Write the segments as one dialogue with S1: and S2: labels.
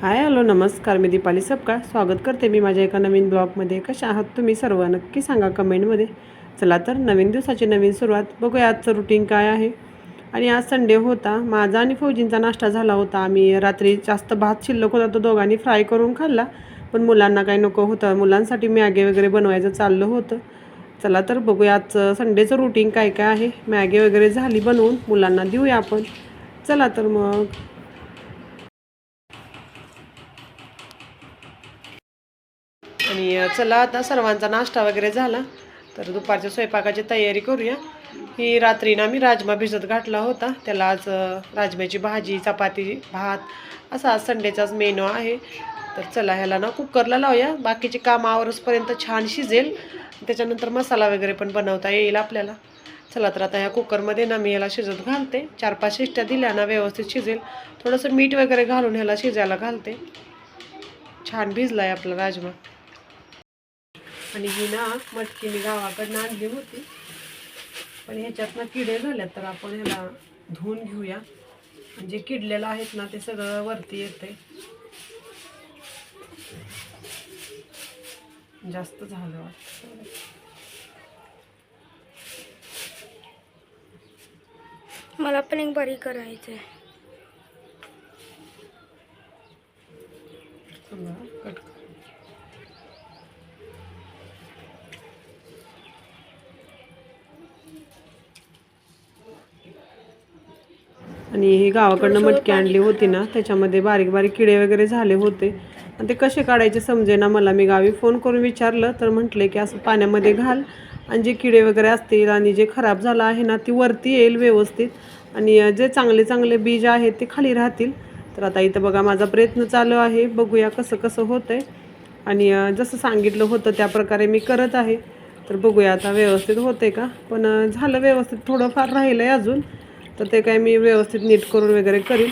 S1: Hi hello नमस्कार मी दीपाली सपकाळ. स्वागत करते मी माझ्या एका नवीन ब्लॉगमध्ये. कशा आहात तुम्ही सर्व? नक्की सांगा कमेंटमध्ये. चला तर नवीन दिवसाची नवीन सुरुवात. बघूया आजचं रुटीन काय आहे. आणि आज संडे होता. माझा आणि फौजींचा नाश्ता झाला होता. आम्ही रात्री जास्त भात शिल्लक होता तो दोघांनी फ्राय करून खाल्ला. पण मुलांना काही नको होतं. मुलांसाठी मॅगी वगैरे बनवायचं चाललं होतं. चला तर बघूया आजचं संडेचं रुटीन काय काय आहे. मॅगी वगैरे झाली बनवून. मुलांना देऊया आपण. चला तर मग. आणि चला आता सर्वांचा नाश्ता वगैरे झाला. तर दुपारच्या स्वयंपाकाची तयारी करूया. ही रात्री ना मी राजमा भिजत घातला होता. त्याला आज राजम्याची भाजी चपाती भात असा आज संडेचाच मेनू आहे. तर चला ह्याला ना कुकरला लावूया. बाकीचे काम आवरसपर्यंत छान शिजेल. त्याच्यानंतर मसाला वगैरे पण बनवता येईल आपल्याला. चला तर आता ह्या कुकरमध्ये ना मी ह्याला शिजत घालते. चार पाच शिष्ट्या दिल्या ना व्यवस्थित शिजेल. थोडंसं मीठ वगैरे घालून ह्याला शिजायला घालते. छान भिजला आहे आपला राजमा. आणि ही ना मटकी मी गावाकडनं आणली होती. पण ह्याच्यात ना किडे झाल्यात तर आपण ह्याला धुवून घेऊया. म्हणजे किडलेलं आहेत ना ते सगळं वरती येते जास्त झालं वाटतं.
S2: मला पण एक बारीक करायचं आहे
S1: कट आणि हे गावाकडनं मटकी आणली होती ना त्याच्यामध्ये बारीक बारीक किडे वगैरे झाले होते. आणि ते कसे काढायचे समजे ना मला मी गावी फोन करून विचारलं तर म्हटले की असं पाण्यामध्ये घाल आणि जे किडे वगैरे असतील आणि जे खराब झालं आहे ना ती वरती येईल व्यवस्थित. आणि जे चांगले चांगले बीज आहेत ते खाली राहतील. तर आता इथं बघा माझा प्रयत्न चालू आहे बघूया कसं कसं होतंय. आणि जसं सांगितलं होतं त्या प्रकारे मी करत आहे. तर बघूया आता व्यवस्थित होते का? पण झालं व्यवस्थित थोडंफार राहिलं आहे अजून. तर ते काय मी व्यवस्थित नीट करून वगैरे करीन.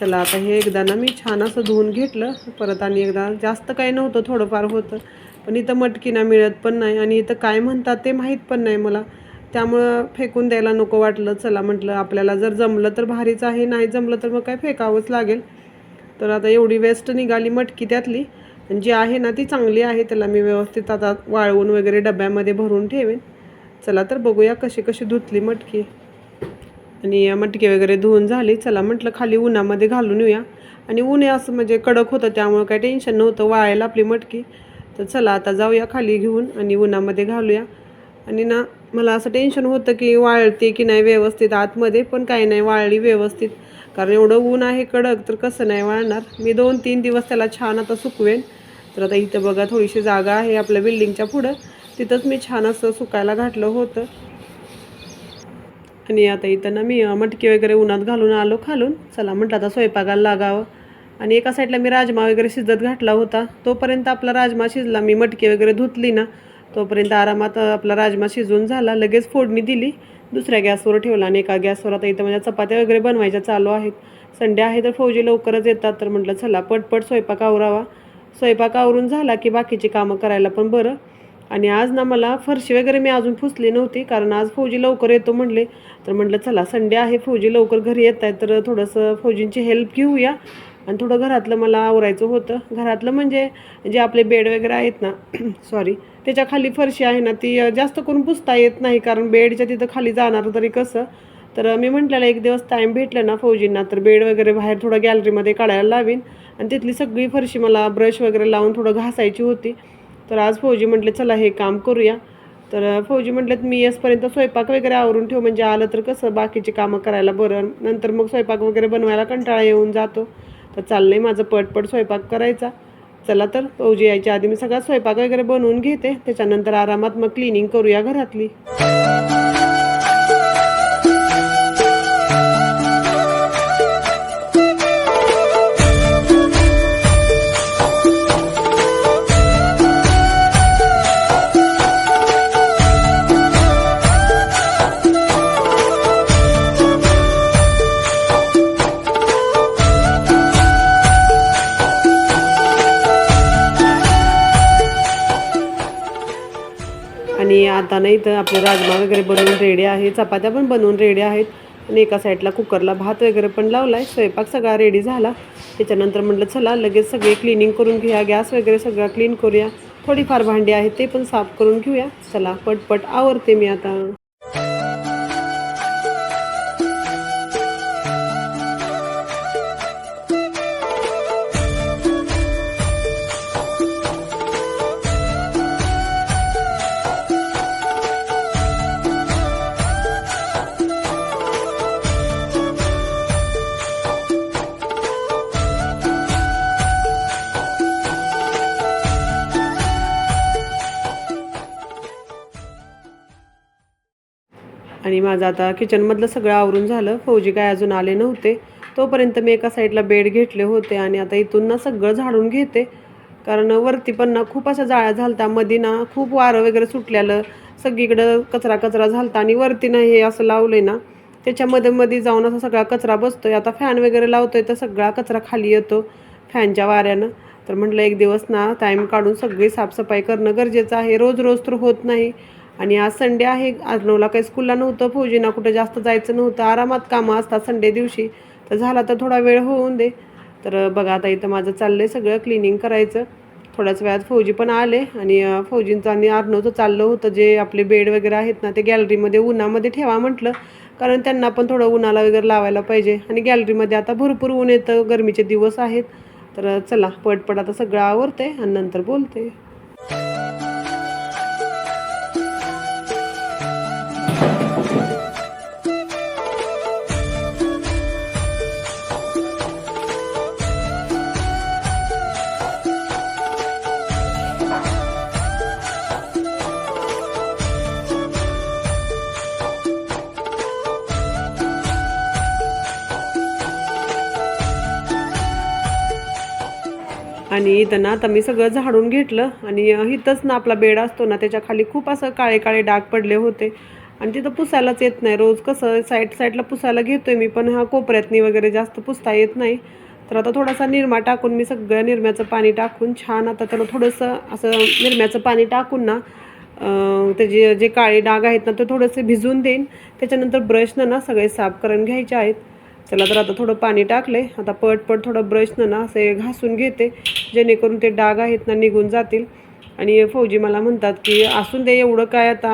S1: चला आता हे एकदा ना मी छान असं धुवून घेतलं. परत आणि एकदा जास्त काही नव्हतं थोडंफार होतं. पण इथं मटकी ना मिळत पण नाही आणि इथं काय म्हणतात ते माहीत पण नाही मला. त्यामुळं फेकून द्यायला नको वाटलं. चला म्हटलं आपल्याला जर जमलं तर भारीच आहे नाही जमलं तर मग काय फेकावंच लागेल. तर आता एवढी वेस्ट निघाली मटकी त्यातली. आणि जी आहे ना ती चांगली आहे त्याला मी व्यवस्थित आता वाळवून वगैरे डब्यामध्ये भरून ठेवेन. चला तर बघूया कशी कशी धुतली मटकी. आणि मटके वगैरे धुवून झाली. चला म्हटलं खाली उन्हामध्ये घालून येऊया. आणि ऊन असं म्हणजे कडक होतं त्यामुळं काही टेन्शन नव्हतं वाळायला आपली मटकी. तर चला आता जाऊया खाली घेऊन आणि उन्हामध्ये घालूया. आणि ना मला असं टेन्शन होतं की वाळते की नाही व्यवस्थित आतमध्ये पण काही नाही वाळली व्यवस्थित. कारण एवढं ऊन आहे कडक तर कसं नाही वाळणार. मी दोन तीन दिवस त्याला छान आता सुकवेन. तर आता इथं बघा थोडीशी जागा आहे आपल्या बिल्डिंगच्या पुढं. तिथंच मी छान असं सुकायला घातलं होतं. आणि आता इथं ना मी मटकी वगैरे उन्हात घालून आलो खालून. चला म्हटलं आता स्वयंपाकाला लागावं. आणि एका साईडला मी राजमा वगैरे शिजत घातला होता. तोपर्यंत आपला राजमा शिजला. मी मटकी वगैरे धुतली ना तोपर्यंत आरामात आपला राजमा शिजून झाला. लगेच फोडणी दिली. दुसऱ्या गॅसवर ठेवला आणि एका गॅसवर आता इथं माझ्या चपात्या वगैरे बनवायच्या चालू आहेत. संडे आहे तर फौजी लवकरच येतात. तर म्हटलं चला पटपट स्वयंपाक आवरावा. स्वयंपाक आवरून झाला की बाकीची कामं करायला पण बरं. आणि आज ना मला फरशी वगैरे मी अजून पुसली नव्हती कारण आज फौजी लवकर येतो म्हणले. तर म्हटलं चला संडे आहे फौजी लवकर घरी येत आहे तर थोडंसं फौजींची हेल्प घेऊया. आणि थोडं घरातलं मला आवरायचं होतं. घरातलं म्हणजे जे आपले बेड वगैरे आहेत ना सॉरी त्याच्याखाली फरशी आहे ना ती जास्त करून पुसता येत नाही कारण बेडच्या तिथं खाली जाणार तरी कसं. तर मी म्हटलेलं एक दिवस टाईम भेटलं ना फौजींना तर बेड वगैरे बाहेर थोडं गॅलरीमध्ये काढायला लावीन. आणि तिथली सगळी फरशी मला ब्रश वगैरे लावून थोडं घासायची होती. तर आज फौजी म्हटले चला हे काम करूया. तर फौजी म्हटलेत मी येसपर्यंत स्वयंपाक वगैरे आवरून ठेव म्हणजे आलं तर कसं बाकीची कामं करायला बरं. नंतर मग स्वयंपाक वगैरे बनवायला कंटाळा येऊन जातो. तर चाललंय माझं पटपट स्वयंपाक करायचा. चला तर फौजी यायच्या आधी मी सगळा स्वयंपाक वगैरे बनवून घेते. त्याच्यानंतर आरामात मग क्लिनिंग करूया घरातली. आणि आता नाही तर आपले राजमा वगैरे बनवून रेडी आहे चपात्या पण बनवून रेडी आहेत. आणि एका साईडला कुकरला भात वगैरे पण लावला आहे स्वयंपाक सगळा रेडी झाला. त्याच्यानंतर म्हटलं चला लगेच सगळे क्लिनिंग करून घेऊया गॅस वगैरे सगळा क्लीन करूया. थोडीफार भांडी आहेत ते पण साफ करून घेऊया. चला पटपट आवरते मी आता. आणि माझं आता किचनमधलं सगळं आवरून झालं. फौजी काय अजून आले नव्हते. तोपर्यंत मी एका साईडला बेड घेतले होते आणि आता इथून ना सगळं झाडून घेते. कारण वरती पण ना खूप अशा जाळ्या झालता मध्ये ना खूप वारं वगैरे सुटलेलं. सगळीकडं कचरा कचरा झालता आणि वरती ना हे असं लावलं आहे ना त्याच्यामध्ये मध्ये जाऊन असा सगळा कचरा बसतोय. आता फॅन वगैरे लावतोय तर सगळा कचरा खाली येतो फॅनच्या वाऱ्यानं. तर म्हटलं एक दिवस ना टाईम काढून सगळी साफसफाई करणं गरजेचं आहे. रोज रोज तर होत नाही. आणि आज संडे आहे. आज नऊला काही स्कूलला नव्हतं फौजीना कुठं जास्त जायचं नव्हतं. आरामात कामं असतात संडे दिवशी. तर झाला तर थोडा वेळ होऊन दे. तर बघा आता इथं माझं चाललं आहे सगळं क्लिनिंग करायचं. थोड्याच वेळात फौजी पण आले आणि फौजींचं आणि अर्णवचं चाललं होतं. जे आपले बेड वगैरे आहेत ना ते गॅलरीमध्ये उन्हामध्ये ठेवा म्हटलं. कारण त्यांना पण थोडं उन्हाला वगैरे लावायला पाहिजे. आणि गॅलरीमध्ये आता भरपूर ऊन येतं गरमीचे दिवस आहेत. तर चला पटपट आता सगळं आवरते आणि नंतर बोलते. आणि इथं ना आता मी सगळं झाडून घेतलं आणि इथंच ना आपला बेड असतो ना त्याच्याखाली खूप असं काळे काळे डाग पडले होते. आणि तिथं पुसायलाच येत नाही रोज. कसं साईड साईडला पुसायला घेतोय मी पण हा कोपऱ्यातनी वगैरे जास्त पुसता येत नाही. तर आता थोडासा निरमा टाकून मी सगळं निरम्याचं पाणी टाकून छान आता त्याला थोडंसं असं निरम्याचं पाणी टाकून ना त्याचे जे काळे डाग आहेत ना ते थोडेसे भिजून देईन. त्याच्यानंतर ब्रशनं ना सगळे साफ करून घ्यायचे आहेत. चला तर आता थोडं पाणी टाकले आता पट पट थोडं ब्रशनं ना असे घासून घेते जेणेकरून ते डाग आहेत ना निघून जातील. आणि फौजी मला म्हणतात की असून दे एवढं काय आता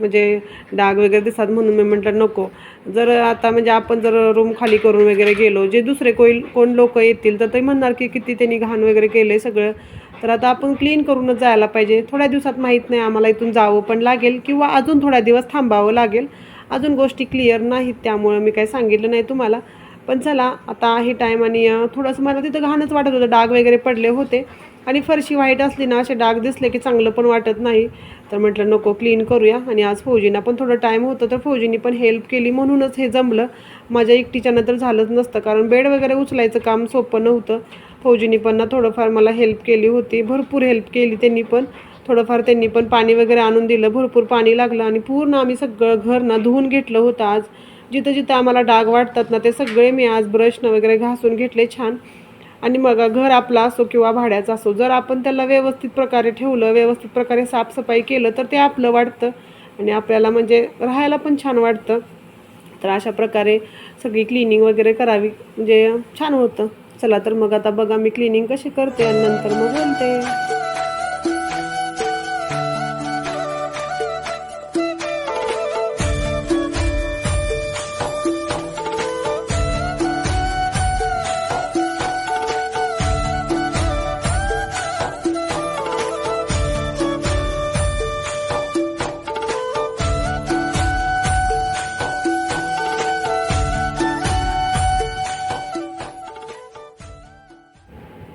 S1: म्हणजे डाग वगैरे दिसतात म्हणून मी म्हटलं नको. जर आता म्हणजे आपण जर रूम खाली करून वगैरे गेलो जे दुसरे कोई कोण लोक येतील तर ते म्हणणार की किती त्यांनी घाण वगैरे केलं सगळं. तर आता आपण क्लीन करूनच जायला पाहिजे. थोड्या दिवसात माहीत नाही आम्हाला इथून जावं पण लागेल किंवा अजून थोड्या दिवस थांबावं लागेल. अजून गोष्टी क्लिअर नाहीत त्यामुळं मी काही सांगितलं नाही तुम्हाला. पण चला आता आहे टाईम आणि थोडंसं मला तिथं घाणच वाटत होतं. डाग वगैरे पडले होते. आणि फरशी वाईट असली ना असे डाग दिसले की चांगलं पण वाटत नाही. तर म्हटलं नको क्लीन करूया. आणि आज फौजींना पण थोडं टाईम होतं तर फौजींनी पण हेल्प केली म्हणूनच हे जमलं. माझ्या एकटीच्यानं तर झालंच नसतं कारण बेड वगैरे उचलायचं काम सोपं नव्हतं. फौजींनी पण ना थोडंफार मला हेल्प केली होती. भरपूर हेल्प केली त्यांनी पण. थोडंफार त्यांनी पण पाणी वगैरे आणून दिलं भरपूर पाणी लागलं आणि पूर्ण आम्ही सगळं घर ना धुवून घेतलं होतं आज. जिथं जिथं आम्हाला डाग वाटतात ना ते सगळे मी आज ब्रशनं वगैरे घासून घेतले छान. आणि मग घर आपला असो किंवा भाड्याचा असो जर आपण त्याला व्यवस्थित प्रकारे ठेवलं व्यवस्थित प्रकारे साफसफाई केलं तर ते आपलं वाटतं. आणि आपल्याला म्हणजे राहायला पण छान वाटतं. तर अशा प्रकारे सगळी क्लिनिंग वगैरे करावी म्हणजे छान होतं. चला तर मग आता बघा मी क्लिनिंग कशी करते आणि नंतर मग बोलते.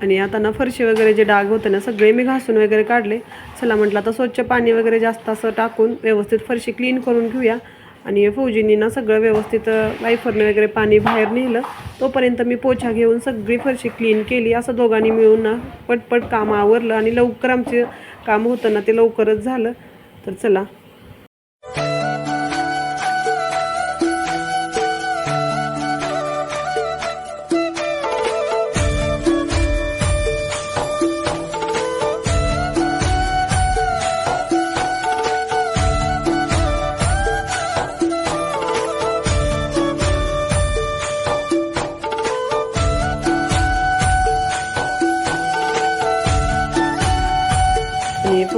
S1: आणि आता ना फरशी वगैरे जे डाग होते ना सगळे मी घासून वगैरे काढले. चला म्हटलं आता स्वच्छ पाणी वगैरे जास्त असं टाकून व्यवस्थित फरशी क्लीन करून घेऊया. आणि फौजींनी ना सगळं व्यवस्थित वायफरने वगैरे पाणी बाहेर नेलं. तोपर्यंत मी पोछा घेऊन सगळी फरशी क्लीन केली. असं दोघांनी मिळून ना पटपट काम आवरलं. आणि लवकर आमचे काम होतं ना ते लवकरच झालं. तर चला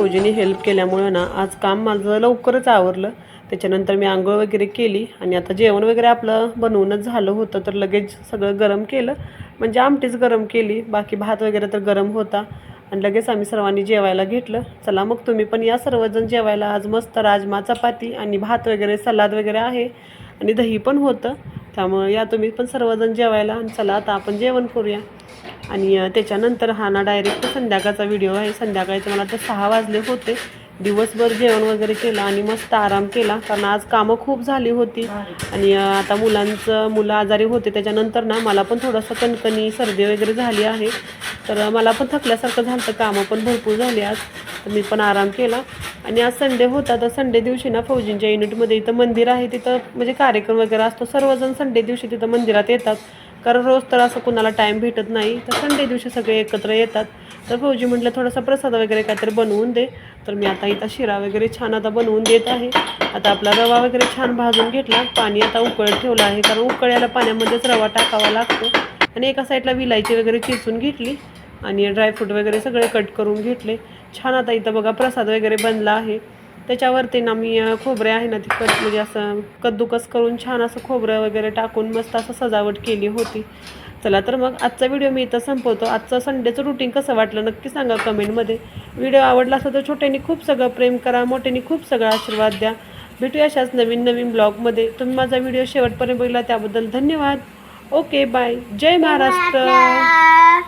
S1: फौजीने हेल्प केल्यामुळं ना आज काम माझं लवकरच आवरलं. त्याच्यानंतर मी आंघोळ वगैरे केली आणि आता जेवण वगैरे आपलं बनवूनच झालं होतं तर लगेच सगळं गरम केलं. म्हणजे आमटीच गरम केली बाकी भात वगैरे तर गरम होता. आणि लगेच आम्ही सर्वांनी जेवायला घेतलं. चला मग तुम्ही पण या सर्वजण जेवायला. आज मस्त राजमा चपाती आणि भात वगैरे सलाद वगैरे आहे आणि दही पण होतं. त्यामुळं या तुम्ही पण सर्वजण जेवायला आणि चला आता आपण जेवण करूया. आणि त्याच्यानंतर हा ना डायरेक्ट संध्याकाळचा व्हिडिओ आहे. संध्याकाळचे मला तर सहा वाजले होते. दिवसभर जेवण वगैरे केलं आणि मस्त आराम केला. कारण आज कामं खूप झाली होती. आणि आता मुलांचं मुलं आजारी होते. त्याच्यानंतर ना मला पण थोडंसं कणकणी सर्दी वगैरे झाली आहे. तर मला पण थकल्यासारखं झालं तर कामं पण भरपूर झाली आज. तर मी पण आराम केला. आणि आज संडे होता. तर संडे दिवशी ना फौजींच्या युनिटमध्ये इथं मंदिर आहे. तिथं म्हणजे कार्यक्रम वगैरे असतो. सर्वजण संडे दिवशी तिथं मंदिरात येतात. कारण रोज तर असं कुणाला टाईम भेटत नाही. तर संडे दिवशी सगळे एकत्र येतात. तर फौजी म्हटलं थोडासा प्रसाद वगैरे काहीतरी बनवून दे. तर मी आता इथं शिरा वगैरे छान आता बनवून देत आहे. आता आपला रवा वगैरे छान भाजून घेतला. पाणी आता उकळत ठेवलं आहे. कारण उकळ्याला पाण्यामध्येच रवा टाकावा लागतो. आणि एका साईडला विलायची वगैरे चिचून घेतली. आणि ड्रायफ्रूट वगैरे सगळे कट करून घेतले. छान आता इथं बघा प्रसाद वगैरे बनला आहे. त्याच्यावरती ना मी खोबरे आहे ना ते कट म्हणजे असं कद्दूकस करून छान असं खोबरं वगैरे टाकून मस्त असं सजावट केली होती. चला तर मग आजचा व्हिडिओ मी इथं संपवतो. आजचं संडेचं रुटीन कसं वाटलं नक्की सांगा कमेंटमध्ये व्हिडिओ आवडला असं तर छोट्यानी खूप सगळं प्रेम करा मोठ्यांनी खूप सगळं आशीर्वाद द्या. भेटूया अशाच नवीन नवीन ब्लॉगमध्ये तुम्ही माझा व्हिडिओ शेवटपर्यंत बघितला त्याबद्दल धन्यवाद. ओके बाय जय महाराष्ट्र.